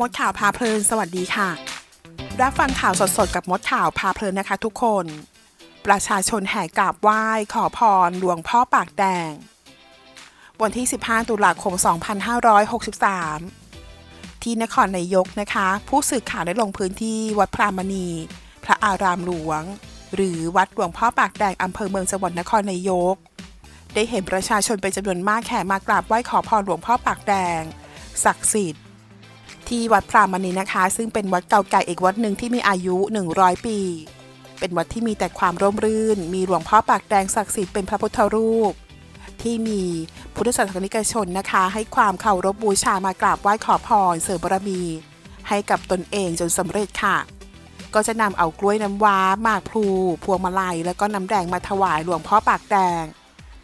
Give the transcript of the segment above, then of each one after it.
มดข่าวพาเพลิน สวัสดีค่ะ รับฟังข่าวสดๆ กับมดข่าวพาเพลินนะคะทุกคน ประชาชนแห่กราบไหว้ ขอพร หลวงพ่อปากแดง วันที่ 15 ตุลาคม 2563 ที่นครนายกนะคะ ผู้สื่อข่าวได้ลงพื้นที่วัดพรามณี พระอารามหลวง หรือวัดหลวงพ่อปากแดงอำเภอเมืองจังหวัดนครนายก ได้เห็นประชาชนเป็นจำนวนมากแห่มากราบไหว้ขอพรหลวงพ่อปากแดง ศักดิ์สิทธิ์ ที่วัดพรามณีนะคะ ซึ่งเป็นวัดเก่าแก่อีกวัดหนึ่งที่มีอายุ 100 ปี เป็นวัดที่มีแต่ความร่มรื่น มีหลวงพ่อปากแดงศักดิ์สิทธิ์เป็นพระพุทธรูป ที่มีพุทธศาสนิกชนนะคะ ให้ความเคารพบูชามากราบไหว้ขอพรเสริมบารมี ให้กับตนเองจนสำเร็จค่ะ ก็จะนำเอากล้วยน้ำว้าหมากพลูพวงมาลัย แล้วก็น้ำแดงมาถวายหลวงพ่อปากแดง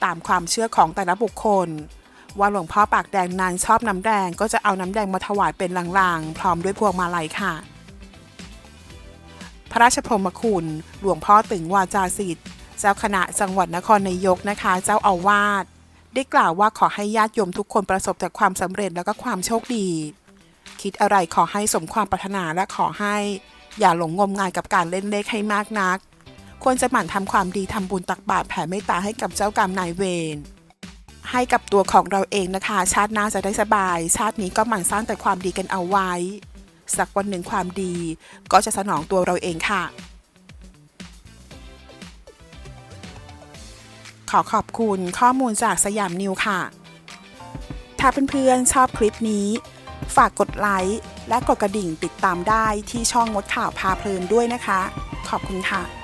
ตามความเชื่อของแต่ละบุคคล ว่าหลวงพ่อปากแดงนั้นชอบน้ำแดง ก็จะเอาน้ำแดงมาถวายเป็นลางๆ พร้อมด้วยพวงมาลัยค่ะ พระราชพรมคุณ หลวงพ่อตึงวาจาสิทธิ์ เจ้าคณะจังหวัดนครนายกนะคะ เจ้าอาวาสได้กล่าวว่าขอให้ญาติโยมทุกคนประสบแต่ความสำเร็จแล้วก็ความโชคดี คิดอะไรขอให้สมความปรารถนาและขอให้ อย่าหลงงมงายกับการเล่นเลขให้มากนัก ควรจะหมั่นทำความดีทำบุญตักบาตรแผ่เมตตาให้กับเจ้ากรรมนายเวร ให้กับตัวของเราเองนะคะ ชาติหน้าจะได้สบาย ชาตินี้ก็หมั่นสร้างแต่ความดีกันเอาไว้ สักวันหนึ่งความดี ก็จะสนองตัวเราเองค่ะ ขอขอบคุณข้อมูลจากสยามนิวค่ะ ถ้าเพื่อนๆชอบคลิปนี้ ฝากกดไลค์และกดกระดิ่งติดตามได้ที่ช่องมดข่าวพาเพลินด้วยนะคะ ขอบคุณค่ะ